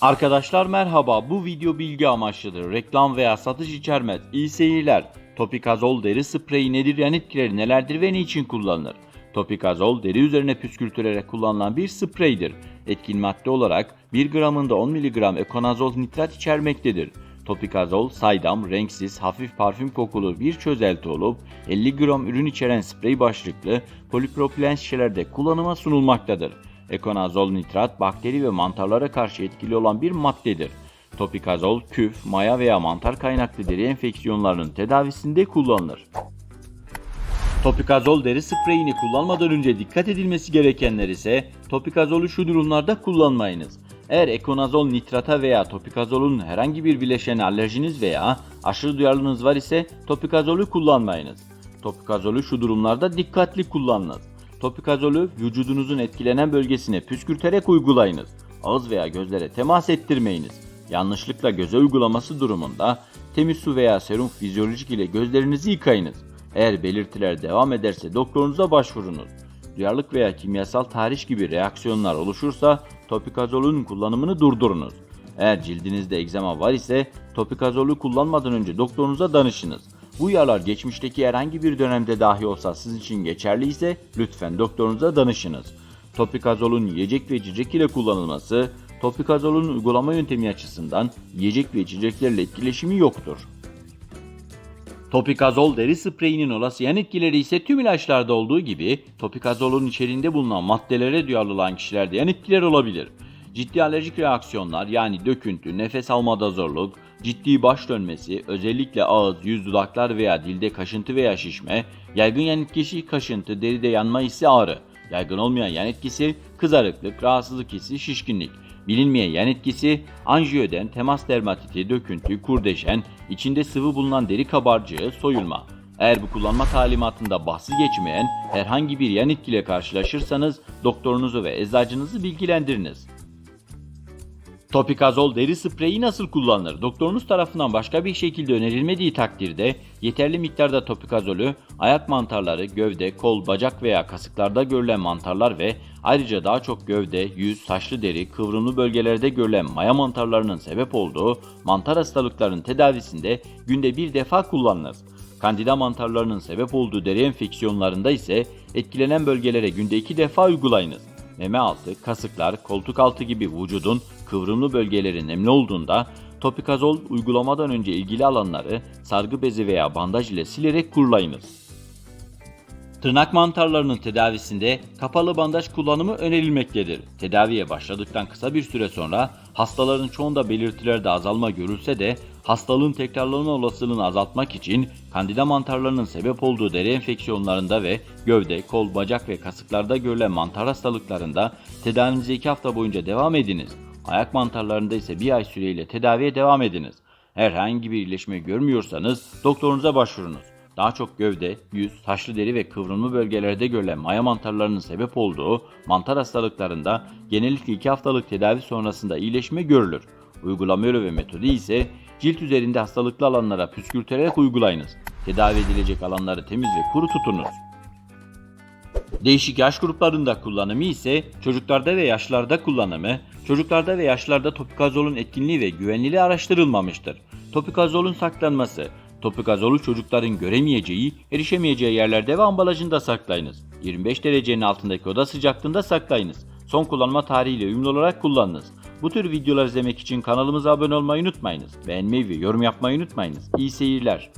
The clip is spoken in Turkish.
Arkadaşlar merhaba. Bu video bilgi amaçlıdır. Reklam veya satış içermez. İyi seyirler. Topikazol deri spreyi nedir, yan etkileri nelerdir ve niçin kullanılır? Topikazol deri üzerine püskürtülerek kullanılan bir spreydir. Etkin madde olarak 1 gramında 10 mg ekonazol nitrat içermektedir. Topikazol, saydam, renksiz, hafif parfüm kokulu bir çözelti olup 50 gram ürün içeren sprey başlıklı polipropilen şişelerde kullanıma sunulmaktadır. Ekonazol nitrat bakteri ve mantarlara karşı etkili olan bir maddedir. Topikazol, küf, maya veya mantar kaynaklı deri enfeksiyonlarının tedavisinde kullanılır. Topikazol deri spreyini kullanmadan önce dikkat edilmesi gerekenler ise topikazolü şu durumlarda kullanmayınız. Eğer ekonazol nitrata veya topikazolun herhangi bir bileşene alerjiniz veya aşırı duyarlılığınız var ise topikazolü kullanmayınız. Topikazolü şu durumlarda dikkatli kullanınız. Topikazolü vücudunuzun etkilenen bölgesine püskürterek uygulayınız. Ağız veya gözlere temas ettirmeyiniz. Yanlışlıkla göze uygulaması durumunda temiz su veya serum fizyolojik ile gözlerinizi yıkayınız. Eğer belirtiler devam ederse doktorunuza başvurunuz. Duyarlılık veya kimyasal tahriş gibi reaksiyonlar oluşursa topikazolün kullanımını durdurunuz. Eğer cildinizde egzama var ise topikazolü kullanmadan önce doktorunuza danışınız. Bu uyarılar geçmişteki herhangi bir dönemde dahi olsa sizin için geçerli ise lütfen doktorunuza danışınız. Topikazolun yiyecek ve içecek ile kullanılması, topikazolun uygulama yöntemi açısından yiyecek ve içeceklerle etkileşimi yoktur. Topikazol deri spreyinin olası yan etkileri ise tüm ilaçlarda olduğu gibi topikazolun içeriğinde bulunan maddelere duyarlı olan kişilerde yan etkiler olabilir. Ciddi alerjik reaksiyonlar yani döküntü, nefes almada zorluk, ciddi baş dönmesi, özellikle ağız, yüz, dudaklar veya dilde kaşıntı veya şişme, yaygın yan etkisi kaşıntı, deride yanma hissi ağrı, yaygın olmayan yan etkisi kızarıklık, rahatsızlık hissi, şişkinlik, Bilinmeyen yan etkisi anjiyoden, temas dermatiti, döküntü, kurdeşen, içinde sıvı bulunan deri kabarcığı, soyulma. Eğer bu kullanma talimatında bahsi geçmeyen herhangi bir yan etkiyle karşılaşırsanız doktorunuzu ve eczacınızı bilgilendiriniz. Topikazol deri spreyi nasıl kullanılır? Doktorunuz tarafından başka bir şekilde önerilmediği takdirde yeterli miktarda topikazolü ayak mantarları, gövde, kol, bacak veya kasıklarda görülen mantarlar ve ayrıca daha çok gövde, yüz, saçlı deri, kıvrımlı bölgelerde görülen maya mantarlarının sebep olduğu mantar hastalıklarının tedavisinde günde bir defa kullanılır. Kandida mantarlarının sebep olduğu deri enfeksiyonlarında ise etkilenen bölgelere günde iki defa uygulayınız meme altı, kasıklar, koltuk altı gibi vücudun kıvrımlı bölgeleri nemli olduğunda topikazol uygulamadan önce ilgili alanları sargı bezi veya bandaj ile silerek kurulayınız. Tırnak mantarlarının tedavisinde kapalı bandaj kullanımı önerilmektedir. Tedaviye başladıktan kısa bir süre sonra hastaların çoğunda belirtilerde azalma görülse de hastalığın tekrarlanma olasılığını azaltmak için kandida mantarlarının sebep olduğu deri enfeksiyonlarında ve gövde, kol, bacak ve kasıklarda görülen mantar hastalıklarında tedavinize 2 hafta boyunca devam ediniz. Ayak mantarlarında ise bir ay süreyle tedaviye devam ediniz. Herhangi bir iyileşme görmüyorsanız doktorunuza başvurunuz. Daha çok gövde, yüz, saçlı deri ve kıvrımlı bölgelerde görülen maya mantarlarının sebep olduğu mantar hastalıklarında genellikle 2 haftalık tedavi sonrasında iyileşme görülür. Uygulama yolu ve metodu ise cilt üzerinde hastalıklı alanlara püskürterek uygulayınız. Tedavi edilecek alanları temiz ve kuru tutunuz. Değişik yaş gruplarında kullanımı ise çocuklarda ve yaşlarda kullanımı, çocuklarda ve yaşlarda topikazolun etkinliği ve güvenliliği araştırılmamıştır. Topikazolun saklanması, topikazolu çocukların göremeyeceği, erişemeyeceği yerlerde ve ambalajında saklayınız. 25 derecenin altındaki oda sıcaklığında saklayınız. Son kullanma tarihiyle uyumlu olarak kullanınız. Bu tür videolar izlemek için kanalımıza abone olmayı unutmayınız. Beğenmeyi ve yorum yapmayı unutmayınız. İyi seyirler.